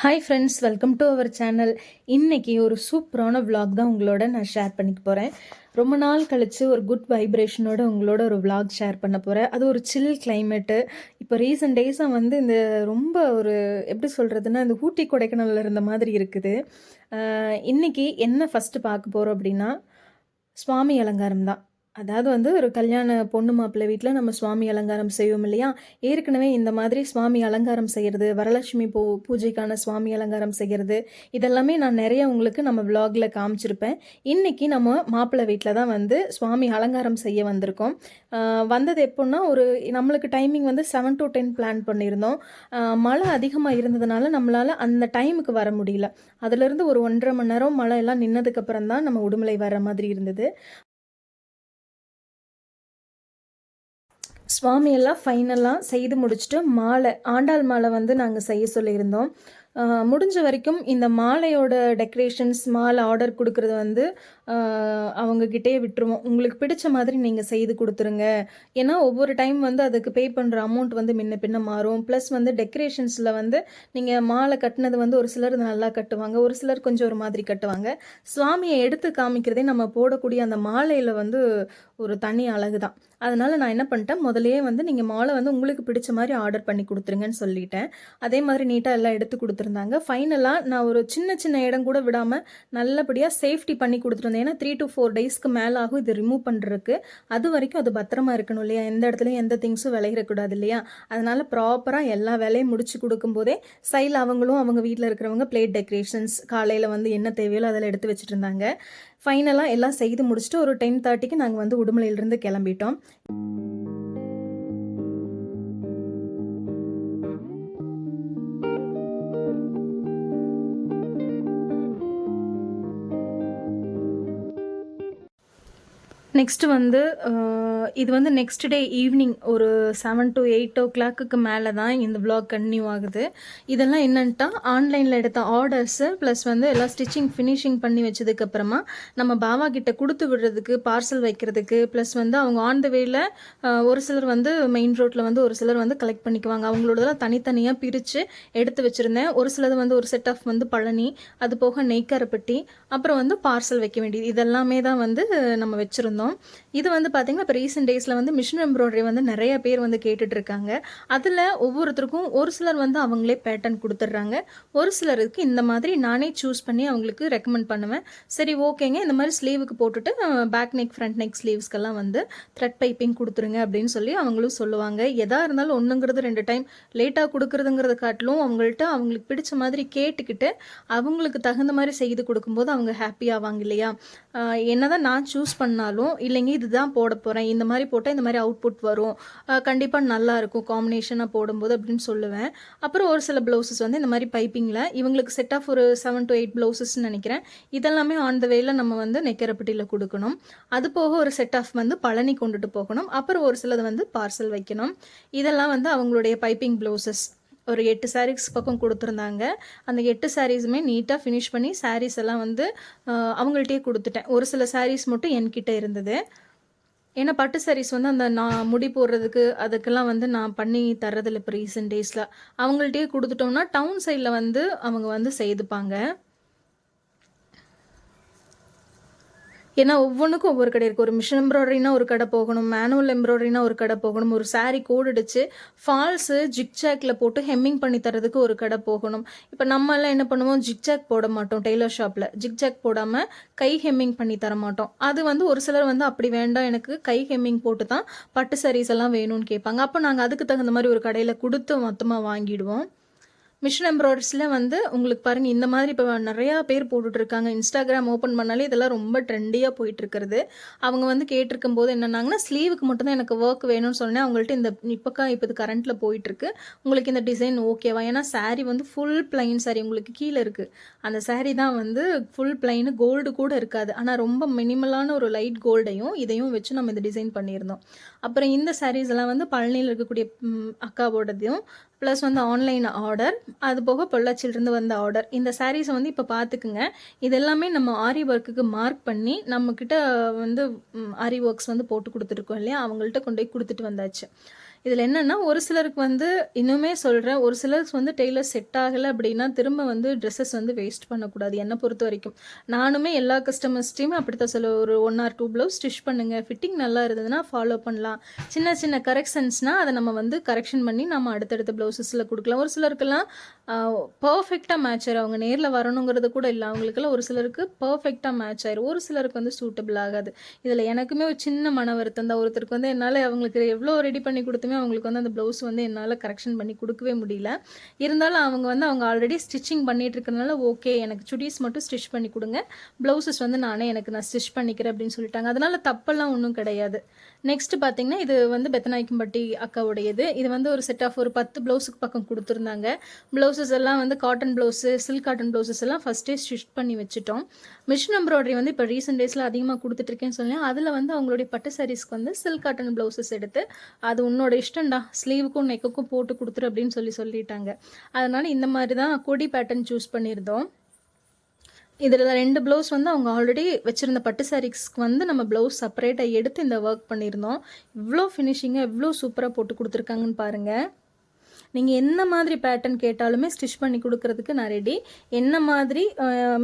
Hi friends welcome to our channel இன்றைக்கி ஒரு சூப்பரான விலாக் தான் உங்களோட நான் ஷேர் பண்ணிக்க போகிறேன் ரொம்ப நாள் கழித்து ஒரு குட் வைப்ரேஷனோட உங்களோட ஒரு விலாக் ஷேர் பண்ண போகிறேன் அது ஒரு சில் கிளைமேட்டு இப்போ ரீசெண்ட் டேஸாக வந்து இந்த ரொம்ப ஒரு எப்படி சொல்கிறதுன்னா இந்த ஊட்டி கொடைக்கானலில் இருந்த மாதிரி இருக்குது. இன்றைக்கி என்ன ஃபஸ்ட்டு பார்க்க போகிறோம் அப்படின்னா சுவாமி அலங்காரம் தான். அதாவது வந்து ஒரு கல்யாண பொண்ணு மாப்பிள்ளை வீட்டில் நம்ம சுவாமி அலங்காரம் செய்வோம் இல்லையா? ஏற்கனவே இந்த மாதிரி சுவாமி அலங்காரம் செய்கிறது வரலட்சுமி பூ பூஜைக்கான சுவாமி அலங்காரம் செய்கிறது இதெல்லாமே நான் நிறைய உங்களுக்கு நம்ம vlogல காமிச்சிருப்பேன். இன்னைக்கு நம்ம மாப்பிள்ளை வீட்டில் தான் வந்து சுவாமி அலங்காரம் செய்ய வந்திருக்கோம். வந்தது எப்போன்னா ஒரு நம்மளுக்கு டைமிங் வந்து செவன் டு டென் பிளான் பண்ணியிருந்தோம். மழை அதிகமாக இருந்ததுனால நம்மளால் அந்த டைமுக்கு வர முடியல. அதுலேருந்து ஒரு ஒன்றரை மணி நேரம் மழை எல்லாம் நின்னதுக்கப்புறம் தான் நம்ம உடுமலை வர மாதிரி இருந்தது. சுவாமியெல்லாம் ஃபைனலாக செய்து முடிச்சுட்டு மாலை ஆண்டாள் மாலை வந்து நாங்கள் செய்ய சொல்லியிருந்தோம். முடிஞ்ச வரைக்கும் இந்த மாலையோட டெக்கரேஷன்ஸ் மாலை ஆர்டர் கொடுக்கறது வந்து அவங்கக்கிட்டே விட்டுருவோம். உங்களுக்கு பிடிச்ச மாதிரி நீங்கள் செய்து கொடுத்துருங்க. ஏன்னா ஒவ்வொரு டைம் வந்து அதுக்கு பே பண்ணுற அமௌண்ட் வந்து முன்ன பின்ன மாறும். ப்ளஸ் வந்து டெக்கரேஷன்ஸில் வந்து நீங்கள் மாலை கட்டினது வந்து ஒரு சிலர் நல்லா கட்டுவாங்க. ஒரு சிலர் கொஞ்சம் ஒரு மாதிரி கட்டுவாங்க. சுவாமியை எடுத்து காமிக்கிறதே நம்ம போடக்கூடிய அந்த மாலையில் வந்து ஒரு தனி அழகு தான். அதனால் நான் என்ன பண்ணிட்டேன்? முதலே வந்து நீங்கள் மாலை வந்து உங்களுக்கு பிடிச்ச மாதிரி ஆர்டர் பண்ணி கொடுத்துருங்கன்னு சொல்லிட்டேன். அதே மாதிரி நீட்டாக எல்லாம் எடுத்து கொடுத்துருந்தாங்க. ஃபைனலாக நான் ஒரு சின்ன சின்ன இடம் கூட விடாமல் நல்லபடியாக சேஃப்டி பண்ணி கொடுத்துருந்தேன் ஏன்னா த்ரீ டு ஃபோர் டேஸ்க்கு மேலே ஆகும் இது ரிமூவ் பண்ணுறதுக்கு அது வரைக்கும் அது பத்திரமா இருக்கணும் இல்லையா? எந்த இடத்துலையும் எந்த திங்ஸும் விளையிடக்கூடாது இல்லையா? அதனால் ப்ராப்பராக எல்லா வேலையும் முடிச்சு கொடுக்கும்போதே சைடில் அவங்களும் அவங்க வீட்டில் இருக்கிறவங்க பிளேட் டெக்கரேஷன்ஸ் காலையில் வந்து என்ன தேவையோ அதில் எடுத்து வச்சுட்டு இருந்தாங்க ஃபைனலாக எல்லாம் செய்து முடிச்சுட்டு ஒரு டென் தேர்ட்டிக்கு நாங்கள் வந்து உடுமலையிலிருந்து கிளம்பிட்டோம். நெக்ஸ்ட் வந்து uh, இது வந்து நெக்ஸ்ட் டே ஈவினிங் ஒரு செவன் டு எயிட் ஓ கிளாக்குக்கு மேலே தான் இந்த vlog கன்டினியூ ஆகுது. இதெல்லாம் என்னன்ட்டா ஆன்லைனில் எடுத்த ஆர்டர்ஸு ப்ளஸ் வந்து எல்லாம் ஸ்டிச்சிங் ஃபினிஷிங் பண்ணி வச்சதுக்கப்புறமா நம்ம பாவா கிட்ட கொடுத்து விடுறதுக்கு பார்சல் வைக்கிறதுக்கு ப்ளஸ் வந்து அவங்க ஆன் த வேல ஒரு சிலர் வந்து மெயின் ரோட்டில் வந்து ஒரு சிலர் வந்து கலெக்ட் பண்ணிக்குவாங்க. அவங்களோடதெல்லாம் தனித்தனியாக பிரித்து எடுத்து வச்சுருந்தேன். ஒரு சிலது வந்து ஒரு செட் ஆஃப் வந்து பழனி அது போக நெய்க்காரப்பட்டி அப்புறம் வந்து பார்சல் வைக்க வேண்டியது. இதெல்லாமே தான் வந்து நம்ம வச்சுருந்தோம். இது வந்து பார்த்திங்கன்னா இப்போ ரீசெண்ட் டேஸில் வந்து மிஷின் எம்ப்ராய்டரி வந்து நிறைய பேர் வந்து கேட்டுட்ருக்காங்க. அதில் ஒவ்வொருத்தருக்கும் ஒரு சிலர் வந்து அவங்களே பேட்டர்ன் கொடுத்துட்றாங்க. ஒரு சிலருக்கு இந்த மாதிரி நானே சூஸ் பண்ணி அவங்களுக்கு ரெக்கமெண்ட் பண்ணுவேன். சரி ஓகேங்க. இந்த மாதிரி ஸ்லீவுக்கு போட்டுட்டு பேக் நெக் ஃப்ரண்ட் நெக் ஸ்லீவ்ஸ்க்கெல்லாம் வந்து த்ரெட் பைப்பிங் கொடுத்துருங்க அப்படின்னு சொல்லி அவங்களும் சொல்லுவாங்க. எதாக இருந்தாலும் ஒன்றுங்கிறது ரெண்டு டைம் லேட்டாக கொடுக்குறதுங்கிறத காட்டிலும் அவங்கள்ட்ட அவங்களுக்கு பிடிச்ச மாதிரி கேட்டுக்கிட்டு அவங்களுக்கு தகுந்த மாதிரி செய்து கொடுக்கும்போது அவங்க ஹாப்பி ஆவாங்க இல்லையா? என்ன என்னதான் நான் சூஸ் பண்ணாலும் இல்லைங்க இதுதான் போட போகிறேன் இந்த மாதிரி போட்டால் இந்த மாதிரி அவுட்புட் வரும். கண்டிப்பாக நல்லா இருக்கும். காம்பினேஷனாக போடும்போது அப்படின்னு சொல்லுவேன். அப்புறம் ஒரு சில ப்ளவுசஸ் வந்து இந்த மாதிரி பைப்பிங்கில் இவங்களுக்கு செட் ஆஃப் ஒரு செவன் டு எயிட் ப்ளவுசஸ்ன்னு நினைக்கிறேன். இதெல்லாமே ஆன் த வேயில் நம்ம வந்து நெக்கரப்பட்டியில் கொடுக்கணும். அது போக ஒரு செட் ஆஃப் வந்து பழனி கொண்டுட்டு போகணும். அப்புறம் ஒரு சிலது வந்து பார்சல் வைக்கணும். இதெல்லாம் வந்து அவங்களுடைய பைப்பிங் ப்ளவுசஸ் ஒரு எட்டு சாரீஸ் பக்கம் கொடுத்துருந்தாங்க. அந்த எட்டு சாரீஸுமே நீட்டாக ஃபினிஷ் பண்ணி சாரீஸ் எல்லாம் வந்து அவங்கள்ட்டே கொடுத்துட்டேன். ஒரு சில சாரீஸ் மட்டும் என்கிட்ட இருந்தது. ஏன்னா பட்டு சாரீஸ் வந்து அந்த நான் முடி போடுறதுக்கு அதுக்கெல்லாம் வந்து நான் பண்ணி தர்றதில்ல இப்போ ரீசெண்ட் டேஸில் அவங்கள்ட்டே கொடுத்துட்டோம்னா டவுன் சைடில் வந்து அவங்க வந்து செய்துப்பாங்க. ஏன்னா ஒவ்வொன்றுக்கும் ஒவ்வொரு கடை இருக்குது ஒரு மிஷின் எம்ப்ராய்டரினா ஒரு கடை போகணும் மேனுவல் எம்ப்ராய்டரினா ஒரு கடை போகணும் ஒரு saree கோடடிச்சு ஃபால்ஸு ஜிக்ஜாக்ல போட்டு ஹெம்மிங் பண்ணி தரதுக்கு ஒரு கடை போகணும். இப்போ நம்ம எல்லாம் என்ன பண்ணுவோம்? ஜிக்ஜாக் போட மாட்டோம் டெய்லர் ஷாப்பில் ஜிக்ஜாக் போடாமல் கை ஹெம்மிங் பண்ணி தர மாட்டோம். அது வந்து ஒரு சிலர் வந்து அப்படி வேண்டாம் எனக்கு கை ஹெம்மிங் போட்டு தான் பட்டு சாரீஸ் எல்லாம் வேணும்னு கேட்பாங்க. அப்போ நாங்கள் அதுக்கு தகுந்த மாதிரி ஒரு கடையில் கொடுத்து மொத்தமாக வாங்கிடுவோம். மிஷின் எம்ப்ராய்டரிஸில் வந்து உங்களுக்கு பாருங்கள் இந்த மாதிரி இப்போ நிறையா பேர் போட்டுட்டு இருக்காங்க இன்ஸ்டாகிராம் ஓப்பன் பண்ணாலே இதெல்லாம் ரொம்ப ட்ரெண்டியாக போயிட்டுருக்குறது அவங்க வந்து கேட்டிருக்கும் போது என்னன்னாங்கன்னா ஸ்லீவுக்கு மட்டும்தான் எனக்கு ஒர்க் வேணும்னு சொன்னேன். அவங்கள்ட்ட இந்த இப்போக்கா இப்போ இது கரண்ட்டில் போயிட்டுருக்கு உங்களுக்கு இந்த டிசைன் ஓகேவா ஏன்னா சாரீ வந்து ஃபுல் பிளைன் சாரீ உங்களுக்கு கீழே இருக்குது அந்த சாரீ தான் வந்து ஃபுல் பிளைனு கோல்டு கூட இருக்காது. ஆனால் ரொம்ப மினிமலான ஒரு லைட் கோல்டையும் இதையும் வச்சு நம்ம இந்த டிசைன் பண்ணியிருந்தோம். அப்புறம் இந்த சாரீஸ் எல்லாம் வந்து பழனியில் இருக்கக்கூடிய அக்காவோடதையும் ப்ளஸ் வந்து ஆன்லைன் ஆர்டர் அது போக பொள்ளாச்சியிலிருந்து வந்த ஆர்டர் இந்த சாரீஸை வந்து இப்போ பார்த்துக்குங்க இது எல்லாமே நம்ம ஆரி ஒர்க்குக்கு மார்க் பண்ணி நம்மக்கிட்ட வந்து ஆரி ஒர்க்ஸ் வந்து போட்டு கொடுத்துருக்கோம் இல்லையா? அவங்கள்ட்ட கொண்டு போய் கொடுத்துட்டு வந்தாச்சு. இதில் என்னென்னா ஒரு சிலருக்கு வந்து இன்னுமே சொல்கிறேன் ஒரு சிலருக்கு வந்து டெய்லர் செட் ஆகலை அப்படின்னா திரும்ப வந்து ட்ரெஸ்ஸஸ் வந்து வேஸ்ட் பண்ணக்கூடாது என்னை பொறுத்த வரைக்கும். நானுமே எல்லா கஸ்டமர்ஸ்டையுமே அப்படித்தான் சொல்ல ஒரு one or two blouse stitch பண்ணுங்கள் ஃபிட்டிங் நல்லா இருந்ததுன்னா ஃபாலோ பண்ணலாம். சின்ன சின்ன கரெக்ஷன்ஸ்னால் அதை நம்ம வந்து கரெக்ஷன் பண்ணி நம்ம அடுத்தடுத்த ப்ளவுசஸில் கொடுக்கலாம். ஒரு சிலருக்கெல்லாம் பர்ஃபெக்டாக மேட்ச் ஆயிரும். அவங்க நேரில் வரணுங்கிறது கூட இல்லை. அவங்களுக்கெல்லாம் ஒரு சிலருக்கு பர்ஃபெக்டாக மேட்ச் ஆயிரும். ஒரு சிலருக்கு வந்து சூட்டபிள் ஆகாது. இதில் எனக்குமே ஒரு சின்ன மன வருத்தம் தான். ஒருத்தருக்கு வந்து என்னால் அவங்களுக்கு எவ்வளோ ரெடி பண்ணி கொடுத்துமே அவங்களுக்கு வந்து அந்த ப்ளவுஸ் வந்து என்னால் கரெக்ஷன் பண்ணி கொடுக்கவே முடியல. இருந்தாலும் அவங்க வந்து அவங்க ஆல்ரெடி ஸ்டிச்சிங் பண்ணிட்டு இருக்கிறதுனால ஓகே எனக்கு சுடிஸ் மட்டும் ஸ்டிச் பண்ணி கொடுங்க. ப்ளவுசஸ் வந்து நானே எனக்கு நான் ஸ்டிச் பண்ணிக்கிறேன் அப்படின்னு சொல்லிட்டாங்க. அதனால் தப்பெல்லாம் ஒன்றும் கிடையாது. நெக்ஸ்ட் பார்த்தீங்கன்னா இது வந்து பெத்தநாய்க்கம்பட்டி அக்காவுடையது. இது வந்து ஒரு செட் ஆஃப் ஒரு பத்து ப்ளவுஸுக்கு பக்கம் கொடுத்துருந்தாங்க. ப்ளவுசஸ் எல்லாம் வந்து cotton blouse silk cotton blouses எல்லாம் ஃபஸ்ட்டே ஸ்டிச் பண்ணி வச்சுட்டோம். மிஷின் எம்ப்ராய்டரி வந்து இப்போ ரீசெண்ட் டேஸில் அதிகமாக கொடுத்துட்ருக்கேன்னு சொன்னேன். அதில் வந்து அவங்களுடைய பட்டு சாரீஸ்க்கு வந்து சில்க் காட்டன் ப்ளவுசஸ் எடுத்து அது உன்னோட இஷ்டம்டா. ஸ்லீவுக்கும் நெக்குக்கும் போட்டு கொடுத்துரு அப்படின்னு சொல்லி சொல்லிட்டாங்க. அதனால் இந்த மாதிரி தான் கொடி பேட்டர்ன் சூஸ் பண்ணியிருந்தோம். இதில் ரெண்டு ப்ளவுஸ் வந்து அவங்க ஆல்ரெடி வச்சுருந்த பட்டு சாரீஸ்க்கு வந்து நம்ம ப்ளவுஸ் செப்பரேட்டாக எடுத்து இந்த ஒர்க் பண்ணியிருந்தோம். இவ்வளோ ஃபினிஷிங்காக எவ்வளோ சூப்பராக போட்டு கொடுத்துருக்காங்கன்னு பாருங்கள் நீங்கள் என்ன மாதிரி பேட்டர்ன் கேட்டாலுமே ஸ்டிச் பண்ணி கொடுக்கறதுக்கு நான் ரெடி என்ன மாதிரி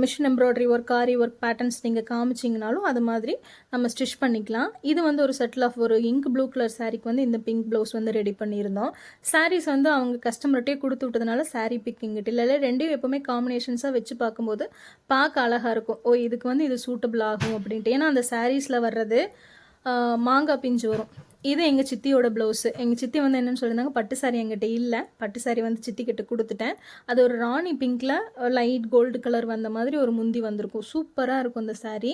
machine embroidery work aari work patterns நீங்கள் காமிச்சிங்கனாலும் அது மாதிரி நம்ம ஸ்டிச் பண்ணிக்கலாம். இது வந்து ஒரு செட்டில் ஆஃப் ஒரு இங்க் ப்ளூ கலர் சாரீக்கு வந்து இந்த பிங்க் ப்ளவுஸ் வந்து ரெடி பண்ணியிருந்தோம். சாரீஸ் வந்து அவங்க கஸ்டமர்கிட்டே கொடுத்து விட்டதுனால சாரீ பிக்கிங் இல்லை ரெண்டையும் எப்போவுமே காம்பினேஷன்ஸாக வச்சு பார்க்கும்போது பார்க்க அழகாக இருக்கும். ஓ இதுக்கு வந்து இது சூட்டபிள் ஆகும் அப்படின்ட்டு. ஏன்னா அந்த சாரீஸில் வர்றது மாங்காய் பிஞ்சு வரும். இது எங்கள் சித்தியோட ப்ளவுஸு எங்கள் சித்தி வந்து என்னென்னு சொல்லியிருந்தாங்க பட்டு சாரி எங்கிட்ட இல்லை. பட்டு சாரி வந்து சித்தி கிட்ட கொடுத்துட்டேன். அது ஒரு ராணி பிங்க்கில் லைட் கோல்டு கலர் வந்த மாதிரி ஒரு முந்தி வந்திருக்கும். சூப்பராக இருக்கும் அந்த சாரீ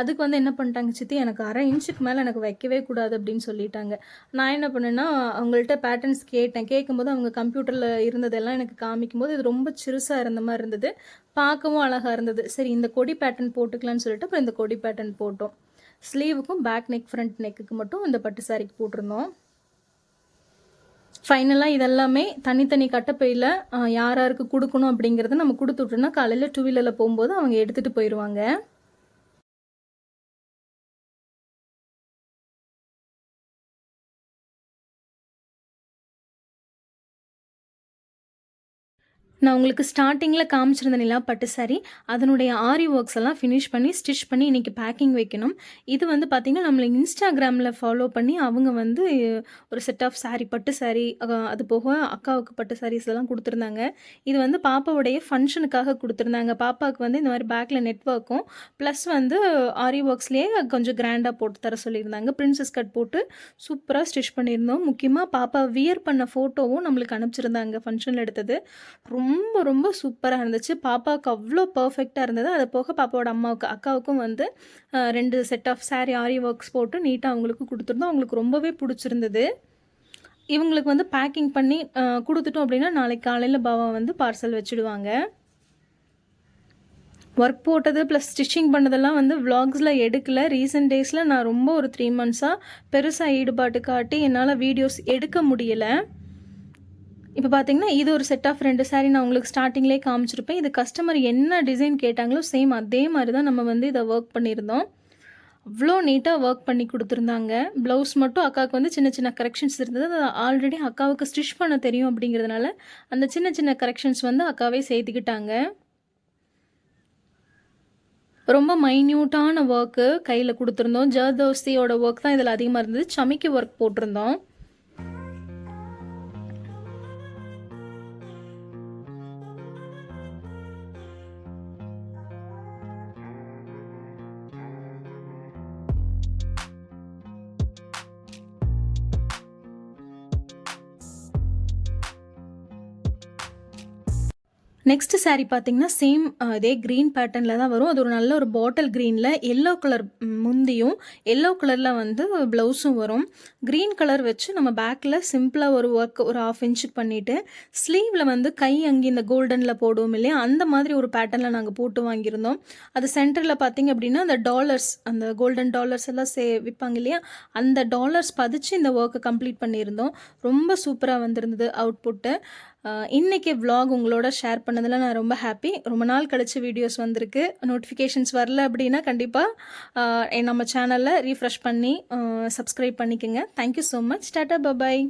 அதுக்கு வந்து என்ன பண்ணிட்டாங்க சித்தி எனக்கு அரை இன்ச்சுக்கு மேலே எனக்கு வைக்கவே கூடாது அப்படின்னு சொல்லிட்டாங்க. நான் என்ன பண்ணேன்னா அவங்கள்ட்ட பேட்டர்ன்ஸ் கேட்டேன். கேட்கும்போது அவங்க கம்ப்யூட்டரில் இருந்ததெல்லாம் எனக்கு காமிக்கும்போது இது ரொம்ப சிறுசாக இருந்த மாதிரி இருந்தது. பார்க்கவும் அழகாக இருந்தது. சரி இந்த கொடி பேட்டர்ன் போட்டுக்கலான்னு சொல்லிட்டு அப்புறம் இந்த கொடி பேட்டர்ன் போட்டோம். ஸ்லீவுக்கும் பேக் நெக் ஃப்ரண்ட் நெக்குக்கு மட்டும் இந்த பட்டு சாரிக்கு போட்டிருந்தோம். ஃபைனலாக இதெல்லாமே தனித்தனி கட்டப்பையில் யார் யாருக்கு கொடுக்கணும் அப்படிங்கிறத நம்ம கொடுத்து விட்டோம்னா காலையில் டூ வீலரில் போகும்போது அவங்க எடுத்துகிட்டு போயிடுவாங்க நான் உங்களுக்கு ஸ்டார்டிங்கில் காமிச்சிருந்த நிலா பட்டு சாரி அதனுடைய ஆரி ஒர்க்ஸ் எல்லாம் ஃபினிஷ் பண்ணி ஸ்டிச் பண்ணி இன்றைக்கி பேக்கிங் வைக்கணும். இது வந்து பார்த்திங்கன்னா நம்மளை இன்ஸ்டாகிராமில் ஃபாலோ பண்ணி அவங்க வந்து ஒரு செட் ஆஃப் சாரி பட்டு சாரி அது போக அக்காவுக்கு பட்டு சாரீஸ் எல்லாம் கொடுத்துருந்தாங்க. இது வந்து பாப்பாவுடைய ஃபங்க்ஷனுக்காக கொடுத்துருந்தாங்க. பாப்பாவுக்கு வந்து இந்த மாதிரி பேக்கில் நெட்ஒர்க்கும் ப்ளஸ் வந்து ஆரி ஒர்க்ஸ்லேயே கொஞ்சம் கிராண்டாக போட்டு தர சொல்லியிருந்தாங்க. ப்ரின்சஸ் கட் போட்டு சூப்பராக ஸ்டிச் பண்ணியிருந்தோம். முக்கியமாக பாப்பா வியர் பண்ண ஃபோட்டோவும் நம்மளுக்கு அனுப்பிச்சிருந்தாங்க ஃபங்க்ஷனில் எடுத்தது. ரொம்ப ரொம்ப ரொம்ப சூப்பராக இருந்துச்சு. பாப்பாவுக்கு அவ்வளோ பர்ஃபெக்டாக இருந்தது. அது போக பாப்பாவோட அம்மாவுக்கு அக்காவுக்கும் வந்து ரெண்டு set of sari aari works போட்டு நீட்டாக அவங்களுக்கு கொடுத்துருந்தோம். அவங்களுக்கு ரொம்பவே பிடிச்சிருந்தது. இவங்களுக்கு வந்து பேக்கிங் பண்ணி கொடுத்துட்டோம் அப்படின்னா நாளைக்கு காலையில் பாவா வந்து பார்சல் வச்சுடுவாங்க. ஒர்க் போட்டது ப்ளஸ் ஸ்டிச்சிங் பண்ணதெல்லாம் வந்து விலாக்ஸில் எடுக்கல. ரீசெண்ட் டேஸில் நான் ரொம்ப ஒரு த்ரீ மந்த்ஸாக பெருசாக ஈடுபாட்டு காட்டி என்னால் வீடியோஸ் எடுக்க முடியலை. இப்போ பார்த்தீங்கன்னா இது ஒரு செட் ஆஃப் ரெண்டு சாரீ நான் உங்களுக்கு ஸ்டார்டிங்லேயே காமிச்சிருப்பேன். இது கஸ்டமர் என்ன டிசைன் கேட்டாங்களோ சேம் அதே மாதிரி தான் நம்ம வந்து இதை ஒர்க் பண்ணியிருந்தோம். அவ்வளோ நீட்டாக ஒர்க் பண்ணி கொடுத்துருந்தாங்க. ப்ளவுஸ் மட்டும் அக்காவுக்கு வந்து சின்ன சின்ன கரெக்ஷன்ஸ் இருந்தது. அது ஆல்ரெடி அக்காவுக்கு ஸ்டிச் பண்ண தெரியும் அப்படிங்கிறதுனால அந்த சின்ன சின்ன கரெக்ஷன்ஸ் வந்து அக்காவே சேர்த்துக்கிட்டாங்க ரொம்ப மைன்யூட்டான ஒர்க்கு கையில் கொடுத்துருந்தோம். ஜர்தோசியோட ஒர்க் தான் இதில் அதிகமாக இருந்தது. சமைக்கு ஒர்க் போட்டிருந்தோம். நெக்ஸ்ட் சாரீ பார்த்தீங்கன்னா சேம் இதே க்ரீன் பேட்டர்னில் தான் வரும். அது ஒரு நல்ல ஒரு பாட்டில் க்ரீனில் எல்லோ கலர் முந்தியும் எல்லோ கலரில் வந்து ப்ளவுஸும் வரும். க்ரீன் கலர் வச்சு நம்ம பேக்கில் சிம்பிளாக ஒரு ஒர்க் ஒரு ஆஃப் இன்ச்சுக்கு பண்ணிவிட்டு ஸ்லீவில் வந்து கை அங்கே இந்த கோல்டனில் போடுவோம் இல்லையா? அந்த மாதிரி ஒரு பேட்டர்னில் நாங்கள் போட்டு வாங்கியிருந்தோம். அது சென்டரில் பார்த்தீங்க அப்படின்னா அந்த டாலர்ஸ் அந்த கோல்டன் டாலர்ஸ் எல்லாம் சே விற்பாங்க இல்லையா? அந்த டாலர்ஸ் பதிச்சு இந்த ஒர்க்கை கம்ப்ளீட் பண்ணியிருந்தோம். ரொம்ப சூப்பராக வந்திருந்தது அவுட்புட்டு இன்றைக்கி வ்ளாக் உங்களோட ஷேர் பண்ணதில் நான் ரொம்ப ஹாப்பி ரொம்ப நாள் கழிச்சு வீடியோஸ் வந்திருக்கு. நோட்டிஃபிகேஷன்ஸ் வரல அப்படின்னா கண்டிப்பாக நம்ம சேனலில் ரீஃப்ரெஷ் பண்ணி சப்ஸ்கிரைப் பண்ணிக்கோங்க. Thank you so much tata bye bye